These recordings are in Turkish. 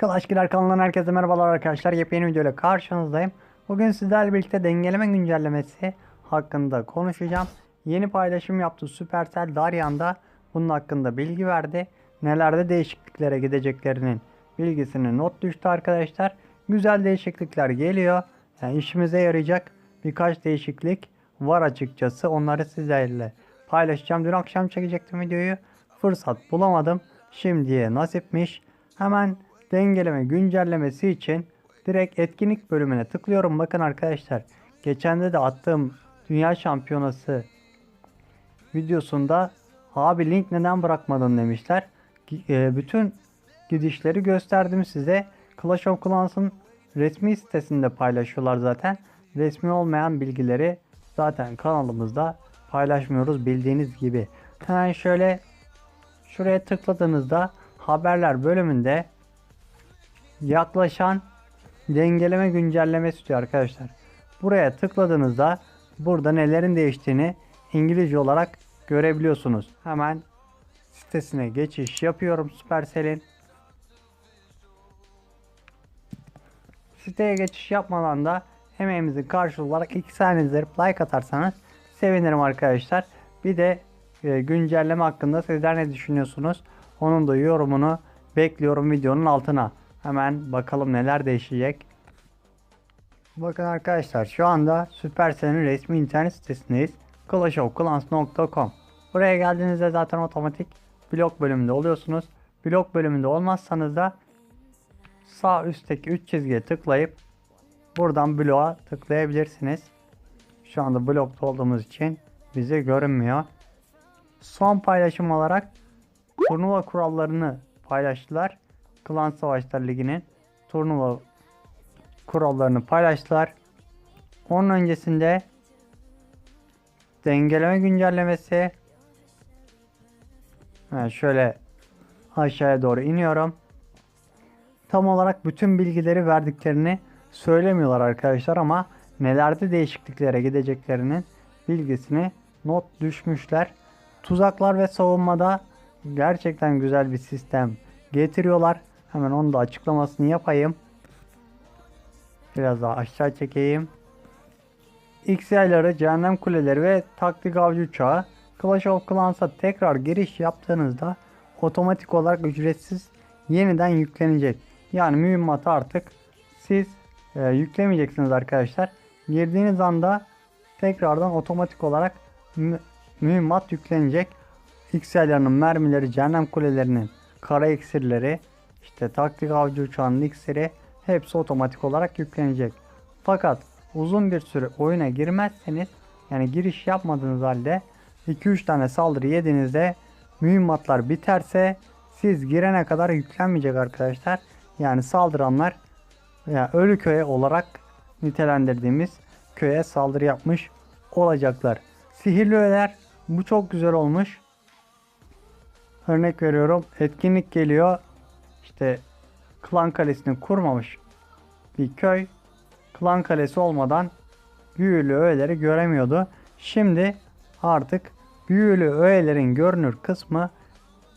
Clash Girer kanalından herkese merhabalar arkadaşlar. Yepyeni videoyla karşınızdayım. Bugün sizlerle birlikte dengeleme güncellemesi hakkında konuşacağım. Yeni paylaşım yaptı Supercell Daryan'da bunun hakkında bilgi verdi. Nelerde değişikliklere gideceklerinin bilgisini not düştü arkadaşlar. Güzel değişiklikler geliyor. Yani işimize yarayacak birkaç değişiklik var açıkçası. Onları sizlerle paylaşacağım. Dün akşam çekecektim videoyu. Fırsat bulamadım. Şimdiye nasipmiş. Hemen dengeleme güncellemesi için direkt etkinlik bölümüne tıklıyorum. Bakın arkadaşlar geçen de attığım Dünya Şampiyonası videosunda abi link neden bırakmadın demişler. E, bütün gidişleri gösterdim size. Clash of Clans'ın resmi sitesinde paylaşıyorlar zaten. Resmi olmayan bilgileri zaten kanalımızda paylaşmıyoruz bildiğiniz gibi. Hemen şöyle şuraya tıkladığınızda haberler bölümünde yaklaşan dengeleme güncellemesi diyor arkadaşlar. Buraya tıkladığınızda burada nelerin değiştiğini İngilizce olarak görebiliyorsunuz. Hemen sitesine geçiş yapıyorum Supercell'in. Siteye geçiş yapmadan da emeğimizin karşılığı olarak 2 saniye izleyip like atarsanız sevinirim arkadaşlar. Bir de e, güncelleme hakkında sizler ne düşünüyorsunuz? Onun da yorumunu bekliyorum videonun altına. Hemen bakalım neler değişecek. Bakın arkadaşlar şu anda Supercell'in resmi internet sitesindeyiz. clashofclans.com Buraya geldiğinizde zaten otomatik blog bölümünde oluyorsunuz. Blog bölümünde olmazsanız da sağ üstteki 3 çizgiye tıklayıp buradan bloğa tıklayabilirsiniz. Şu anda blokta olduğumuz için bize görünmüyor. Son paylaşım olarak turnuva kurallarını paylaştılar. Klan Savaşlar Ligi'nin turnuva kurallarını paylaştılar. Onun öncesinde dengeleme güncellemesi Ha, şöyle aşağıya doğru iniyorum. Tam olarak bütün bilgileri verdiklerini söylemiyorlar arkadaşlar ama nelerde değişikliklere gideceklerinin bilgisini not düşmüşler. Tuzaklar ve savunmada gerçekten güzel bir sistem getiriyorlar. Hemen onu da açıklamasını yapayım. Biraz daha aşağı çekeyim. X yayları, cehennem kuleleri ve taktik avcı uçağı Clash of Clans'a tekrar giriş yaptığınızda otomatik olarak ücretsiz yeniden yüklenecek. Yani mühimmatı artık siz e, yüklemeyeceksiniz arkadaşlar. Girdiğiniz anda tekrardan otomatik olarak mü- mühimmat yüklenecek. X yaylarının mermileri, cehennem kulelerinin kara iksirleri, işte taktik avcı uçağının iksiri hepsi otomatik olarak yüklenecek. Fakat uzun bir süre oyuna girmezseniz yani giriş yapmadığınız halde 2-3 tane saldırı yediğinizde mühimmatlar biterse siz girene kadar yüklenmeyecek arkadaşlar. Yani saldıranlar yani ölü köye olarak nitelendirdiğimiz köye saldırı yapmış olacaklar. Sihirli öğeler bu çok güzel olmuş. Örnek veriyorum etkinlik geliyor. İşte klan kalesini kurmamış bir köy klan kalesi olmadan büyülü öğeleri göremiyordu. Şimdi artık büyülü öğelerin görünür kısmı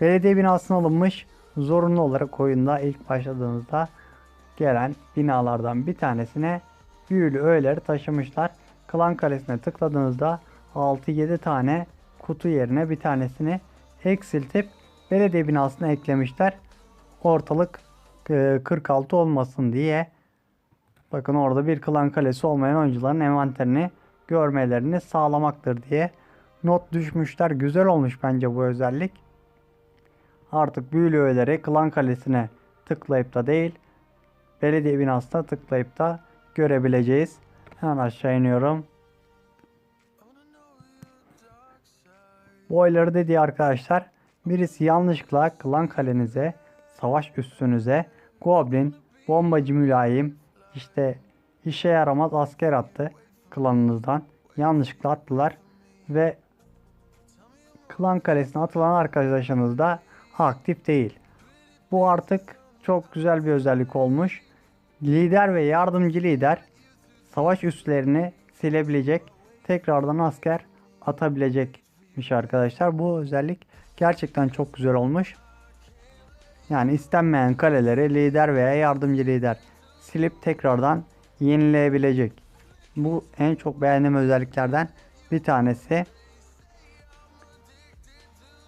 belediye binasına alınmış zorunlu olarak oyunda ilk başladığınızda gelen binalardan bir tanesine büyülü öğeleri taşımışlar. Klan kalesine tıkladığınızda 6-7 tane kutu yerine bir tanesini eksiltip belediye binasına eklemişler. Ortalık e, 46 olmasın diye. Bakın orada bir klan kalesi olmayan oyuncuların envanterini görmelerini sağlamaktır diye not düşmüşler. Güzel olmuş bence bu özellik. Artık büyülü öğeleri klan kalesine tıklayıp da değil belediye binasına tıklayıp da görebileceğiz. Hemen aşağı iniyorum. Bu oyları dedi arkadaşlar. Birisi yanlışlıkla klan kalenize, savaş üssünüze, goblin, bombacı mülayim, işte işe yaramaz asker attı klanınızdan. Yanlışlıkla attılar ve klan kalesine atılan arkadaşınız da aktif değil. Bu artık çok güzel bir özellik olmuş. Lider ve yardımcı lider savaş üslerini silebilecek, tekrardan asker atabilecekmiş arkadaşlar. Bu özellik gerçekten çok güzel olmuş. Yani istenmeyen kaleleri lider veya yardımcı lider silip tekrardan yenileyebilecek. Bu en çok beğendiğim özelliklerden bir tanesi.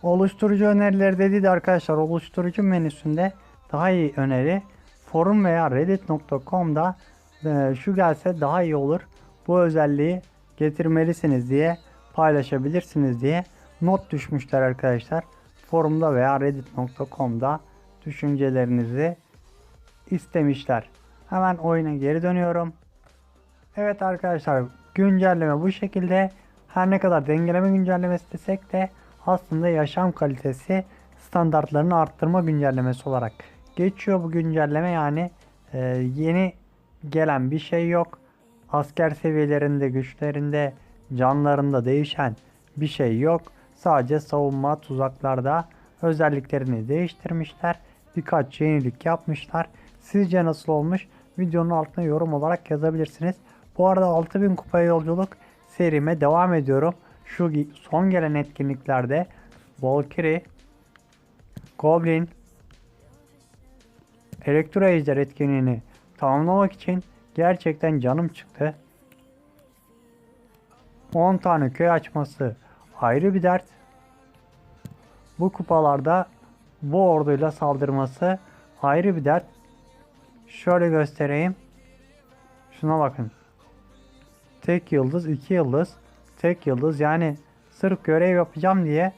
Oluşturucu önerileri dedi de arkadaşlar oluşturucu menüsünde daha iyi öneri forum veya reddit.com'da e, şu gelse daha iyi olur. Bu özelliği getirmelisiniz diye paylaşabilirsiniz diye not düşmüşler arkadaşlar. Forumda veya reddit.com'da düşüncelerinizi istemişler. Hemen oyuna geri dönüyorum. Evet arkadaşlar güncelleme bu şekilde. Her ne kadar dengeleme güncellemesi desek de aslında yaşam kalitesi standartlarını arttırma güncellemesi olarak geçiyor bu güncelleme yani e, yeni gelen bir şey yok. Asker seviyelerinde, güçlerinde, canlarında değişen bir şey yok. Sadece savunma tuzaklarda özelliklerini değiştirmişler. Birkaç yenilik yapmışlar. Sizce nasıl olmuş? Videonun altına yorum olarak yazabilirsiniz. Bu arada 6000 kupaya yolculuk serime devam ediyorum. Şu son gelen etkinliklerde Valkyrie, Goblin, Elektro Ejder etkinliğini tamamlamak için gerçekten canım çıktı. 10 tane köy açması ayrı bir dert. Bu kupalarda bu orduyla saldırması ayrı bir dert. Şöyle göstereyim. Şuna bakın. Tek yıldız, iki yıldız, tek yıldız yani sırf görev yapacağım diye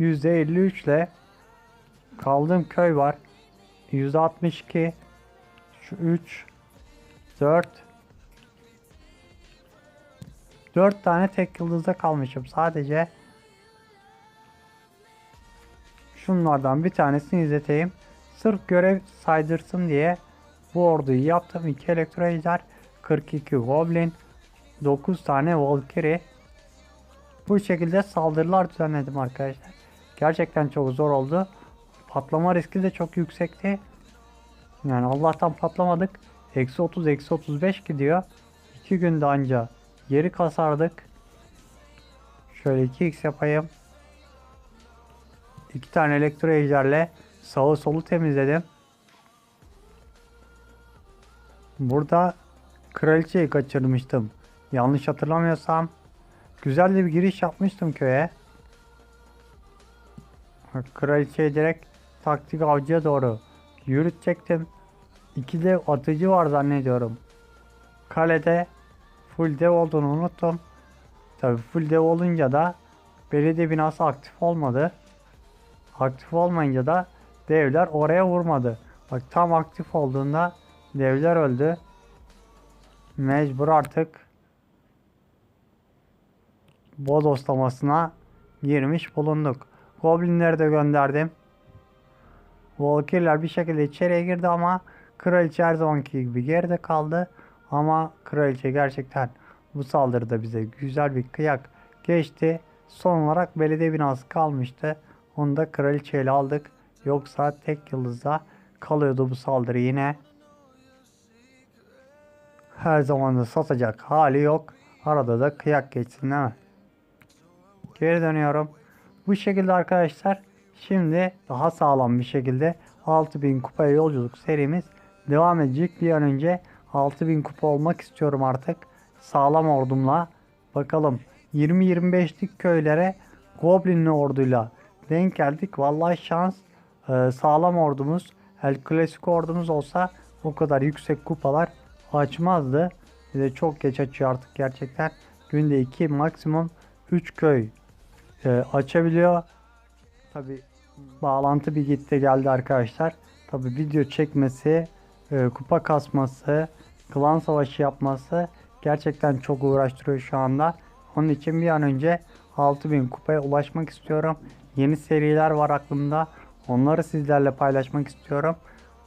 %53 ile kaldığım köy var. %62 şu 3 4 4 tane tek yıldızda kalmışım sadece. Şunlardan bir tanesini izleteyim. Sırf görev saydırsın diye bu orduyu yaptım. 2 elektro ejder, 42 goblin, 9 tane valkyrie. Bu şekilde saldırılar düzenledim arkadaşlar. Gerçekten çok zor oldu. Patlama riski de çok yüksekti. Yani Allah'tan patlamadık. Eksi 30, eksi 35 gidiyor. 2 günde anca yeri kasardık. Şöyle 2x yapayım. 2 tane elektro ejderle sağı solu temizledim. Burada kraliçeyi kaçırmıştım. Yanlış hatırlamıyorsam. Güzel de bir giriş yapmıştım köye. Kraliçeyi direkt taktik avcıya doğru yürütecektim. İki dev atıcı var zannediyorum. Kalede full dev olduğunu unuttum. Tabi full dev olunca da belediye binası aktif olmadı. Aktif olmayınca da devler oraya vurmadı. Bak tam aktif olduğunda devler öldü. Mecbur artık bodoslamasına girmiş bulunduk. Goblinleri de gönderdim. Valkyrie'ler bir şekilde içeriye girdi ama kraliçe her zamanki gibi geride kaldı. Ama kraliçe gerçekten bu saldırıda bize güzel bir kıyak geçti. Son olarak belediye binası kalmıştı. Onu da kraliçeyle aldık. Yoksa tek yıldızda kalıyordu bu saldırı yine. Her zaman da satacak hali yok. Arada da kıyak geçsin değil mi? Geri dönüyorum. Bu şekilde arkadaşlar şimdi daha sağlam bir şekilde 6000 kupaya yolculuk serimiz devam edecek. Bir an önce 6000 kupa olmak istiyorum artık. Sağlam ordumla. Bakalım 20-25'lik köylere Goblinli orduyla denk geldik. Vallahi şans e, sağlam ordumuz El Clasico ordumuz olsa o kadar yüksek kupalar açmazdı. Bir çok geç açıyor artık gerçekten. Günde 2 maksimum 3 köy e, açabiliyor. Tabi bağlantı bir gitti geldi arkadaşlar. Tabi video çekmesi, e, kupa kasması, klan savaşı yapması gerçekten çok uğraştırıyor şu anda. Onun için bir an önce 6000 kupaya ulaşmak istiyorum. Yeni seriler var aklımda. Onları sizlerle paylaşmak istiyorum.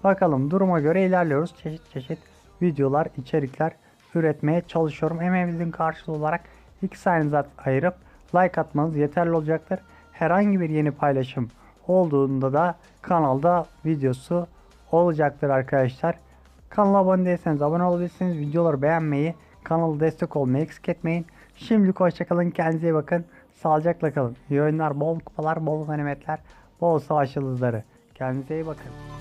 Bakalım duruma göre ilerliyoruz. Çeşit çeşit videolar, içerikler üretmeye çalışıyorum. Emeğimizin karşılığı olarak iki saniyenizi ayırıp like atmanız yeterli olacaktır. Herhangi bir yeni paylaşım olduğunda da kanalda videosu olacaktır arkadaşlar. Kanala abone değilseniz abone olabilirsiniz. Videoları beğenmeyi, kanalı destek olmayı eksik etmeyin. Şimdilik hoşçakalın. Kendinize iyi bakın. Sağlıcakla kalın. İyi oyunlar, bol kupalar, bol ganimetler, bol savaş yıldızları. Kendinize iyi bakın.